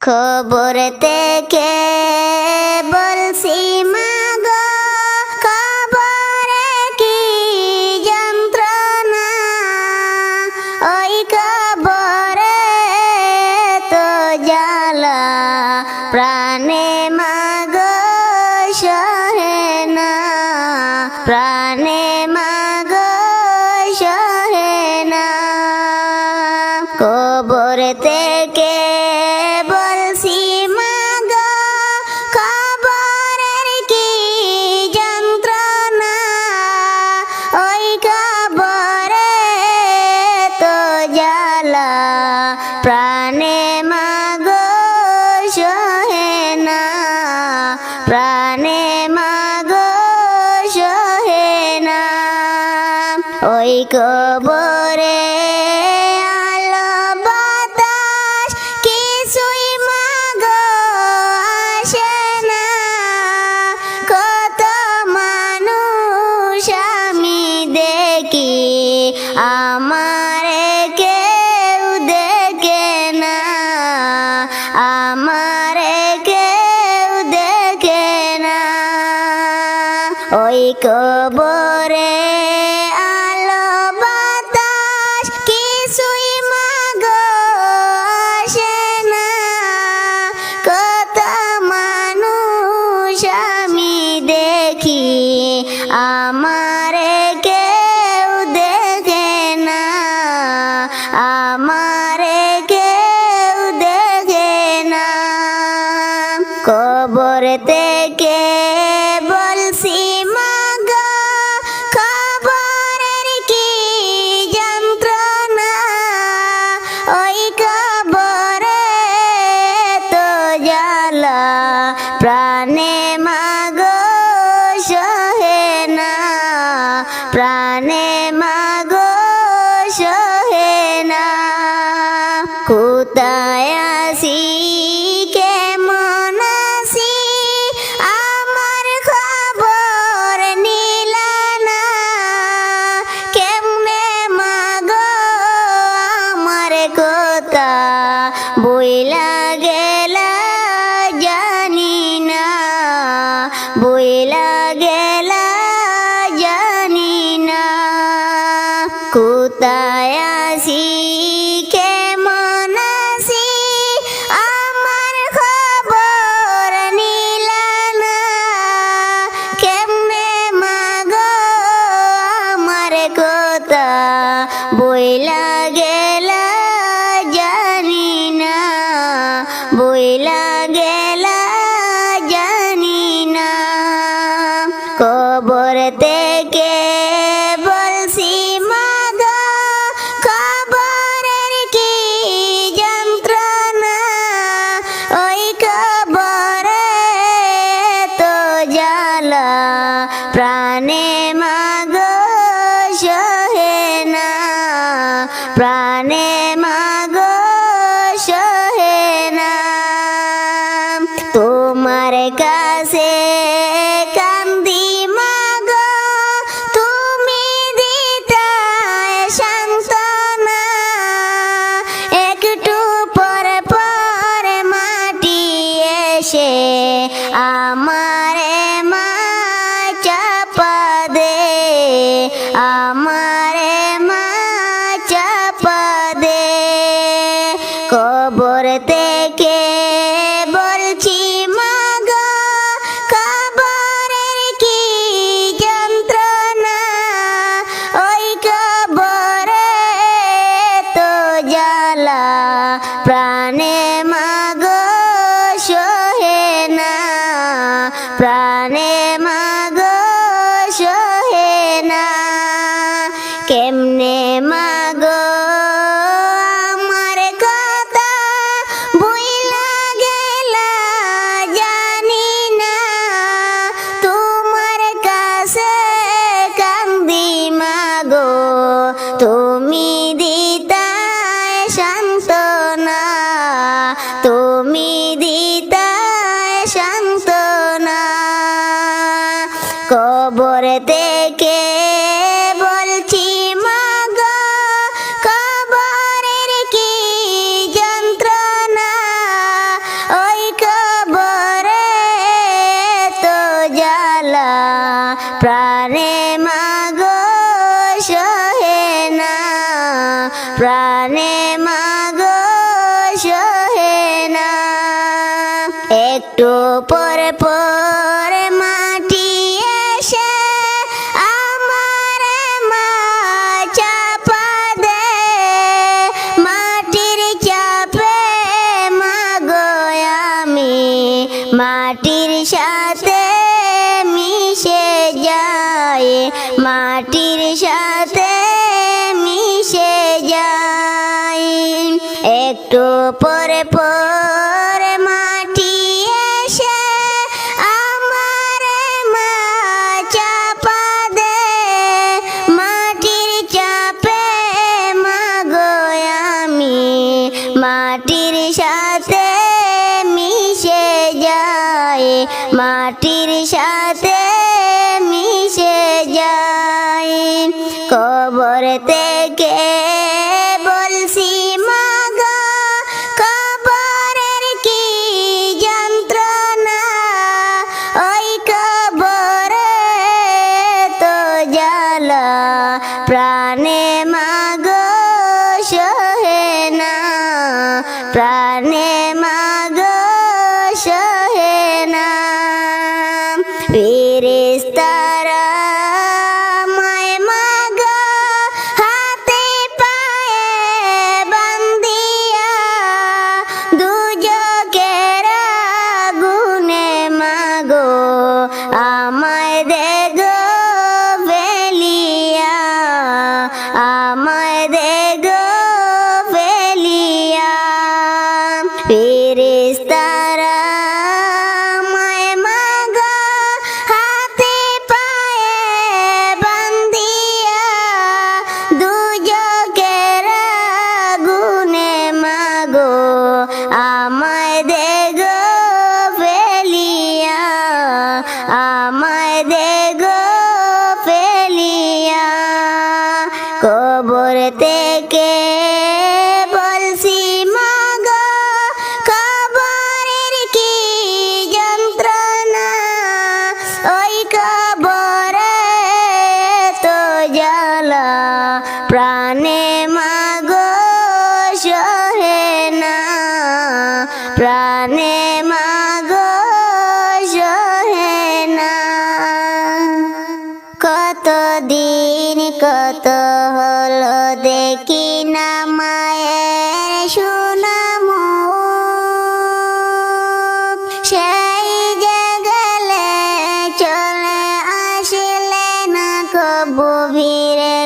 খবর থেকে বলছি, মাগো খবরে কি যন্ত্রণা? ওই খবরে তো জ্বালা, প্রাণে মাগো, সহে না। প্রাণে মাগো, সহে না। কবর থেকে কবরে আলো বাতাস, কিছুই মাগ আসে না। কত মানুষ আমি দেখি, আমার কেউ দেখে না। আমার কেউ দেখে না। ওই কবরে আ কে বল প্রাণে মাগো সহে না। প্রাণে মাগো সহে না। কত দিন কত হলো দেখি না মায়ের সুনাম। সেই যে গেলে চলে আসলে না কবু ভিড়ে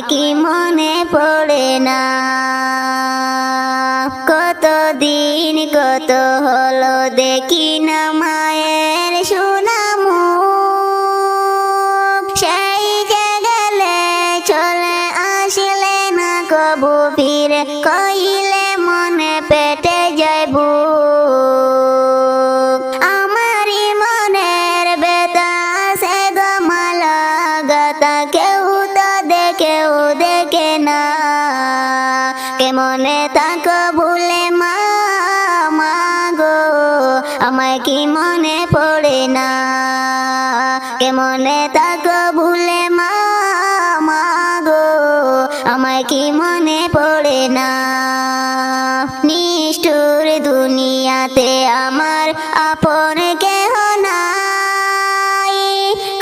কি মনে পড়ে না। দুনিয়াতে আমার আপন কেহ নাই।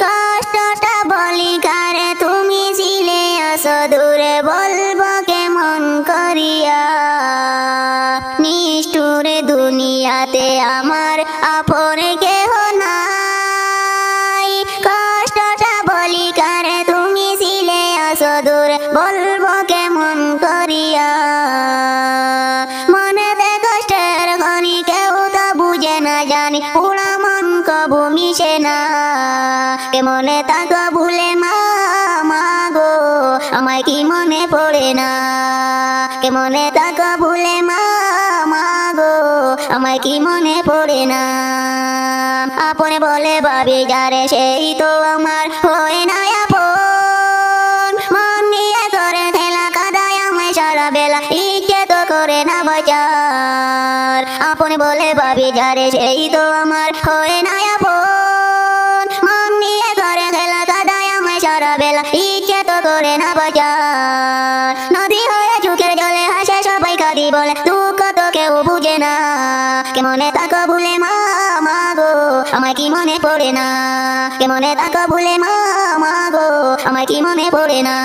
কষ্টটা বলি, কারে তুমি ছিলে আস দূরে বলব, কেমন করিয়া? নিষ্ঠুর দুনিয়াতে আমার আপন কেহ নাই। কষ্টটা বলি, কারে তুমি ছিলে আস দূরে বলব, কেমন করিয়া? মনে তাকো ভুলে মা গো। আমায় কি মনে পড়ে না? কে মনে তাকো ভুলে মা গো? আমায় কি মনে পড়ে না? আপনে বলে ভাবি, যারে সেই তো আমার হয় না আপন। মন নিয়ে করে খেলা কাদায় আমায় সারা বেলা ইচ্ছে তো করে না বাজার। আপনে বলে ভাবি, যারে সেই তো আমার হয় মনে পড়ে না? কে মনে তাকো ভুলে মা মা গো? আমায় কি মনে পড়ে না?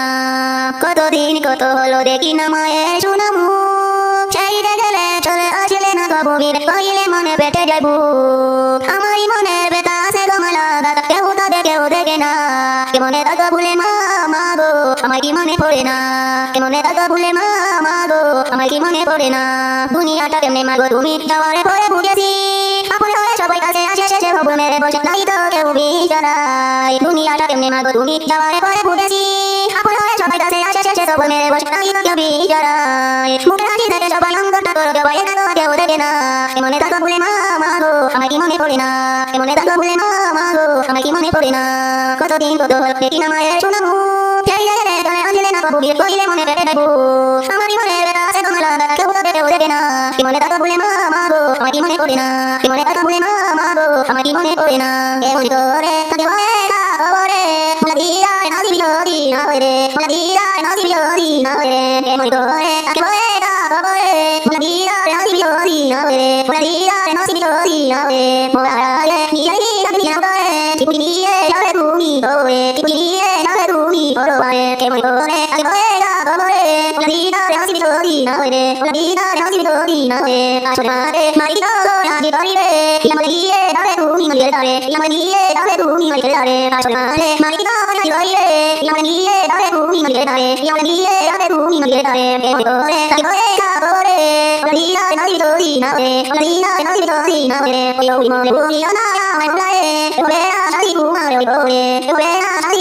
কতদিন কত হলো দেখি না মায়ের শোনা মুখ চাইতে গেলে চলে আসলে না কবু বিরে কইলে মনে পেটে যাইব আমারই মনের বেতা আছে গমালা দাদা, কেউ তো দেখেও দেখে না। কে মনে তাকো ভুলে মা মা গো? আমায় কি মনে পড়ে না? কে মনে তাকো ভুলে মা মা গো? আমায় কি মনে পড়ে না? দুনিয়াটা কেমনে মাগো? তুমি যাওয়ারে পরে বুঝেছি আসে মেরে বসে নাই তো কেউ বিচারাই দুনিয়াটা কেমনে মাগো তুমি যাওয়ারে পরে বুঝেছি আপন হয়ে সবাই কাছে আসে শেষে হব মেরে বসে নাই তো কেউ বিচারাই মুখে হাসি দেখে সবাই অঙ্গটা করো কেউ বাইরে থাকো কেউ দেখে না মনে থাকো ভুলে মা মা গো আমায় কি মনে পড়ে না মনে থাকো ভুলে মা মা গো আমায় কি মনে পড়ে না কতদিন কত হল দেখি না মায়ের শোনা মুখ রে না কবু বিয়ে কইলে মনে পেটে দেবো আমারই মনে বেড়া আছে তোমার কেউ তো দেখে না মনে থাকো ভুলে মা মা গো আমায় কি মনে পড়ে না? মনে থাকো ভুলে মা মা গো আমায় কি মনে পড়ে না? কেমন করে তাকে ভয়ে খবরে। মোলা দিয়া না দিবি লদি না রে। মোলা দিয়া না দিবি লদি না রে। কেমন করে তাকে ভয়ে খবরে। মোলা দিয়া না দিবি লদি না রে। মোলা দিয়া না দিবি লদি না রে। মোলা রে নিয়ে নিয়ে দিবি না রে টিপি নিয়ে যাবে তুমি ওরে টিপি নিয়ে যাবে তুমি ওরে কেমন করে তাকে ভয়ে la vida deja si vitolina oire la vida deja si vitolina oire a chorare marito la gitorive la molie dare tu mi molie dare la molie dare tu mi molie dare a chorare marito la gitorive la molie dare tu mi molie dare la molie dare tu mi molie dare e ore ore sapore la vida deja si vitolina oire la vida deja si vitolina oire io mi molie buona la oire ore a sai tu ma oire ore a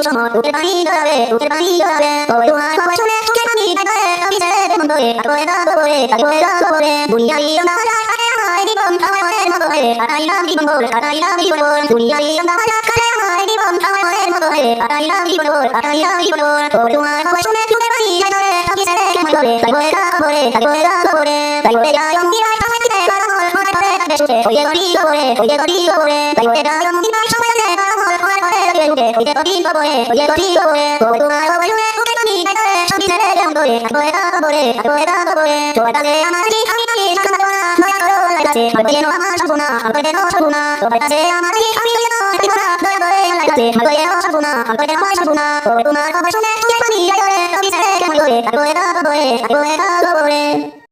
সময় তোকে পানি ধরাবে তোকে পানি ধরাবে ওরে তোমার আবার শুনে শুনে পানি চাইতে রবি রে কেমন করে তাকে ভয়ে খবরে তাকে ভয়ে খবরে দুনিয়ারি না যায় কারে আমার জীবন আমার মনের মতো হয়ে কাটাই নাম জীবন বল কাটাই নাম জীবন বল দুনিয়ারি না যায় কারে আমার জীবন আমার মনের মতো হয়ে কাটাই নাম জীবন বল কাটাই নাম জীবন বল ওরে তোমার আবার শুনে শুনে পানি চাইতে রবি রে কেমন করে তাকে ভয়ে খবরে তাকে ভয়ে খবরে তাই বলে যায় অঙ্গিরাই সময় দিতে কারমল মনে তাকে সুখে ওই গরি খবরে ওই গরি খবরে তাই বলে যায় কারমল তাকে সুখে ওই গরি খবরে ওই গরি খবরে ওরে তোমার আবার শুনে শুনে পানি চাইতে রবি রে কেমন করে তাকে ভয়ে খবরে তাকে ভয়ে খবরে তোমার কাছে আমার কি আমি কি সামনে না দয়া করো লাইকাছে আমার যেন আমার সম্পূর্ণ আমার যেন সম্পূর্ণ তোমার কাছে আমার কি আমি যেন সম্পূর্ণ দয়া করে লাইকাছে আমার যেন সম্পূর্ণ আমার যেন সম্পূর্ণ ওরে তোমার আবার শুনে শুনে পানি চাইতে রবি রে কেমন করে? তাকে ভয়ে খবরে তাকে ভয়ে খবরে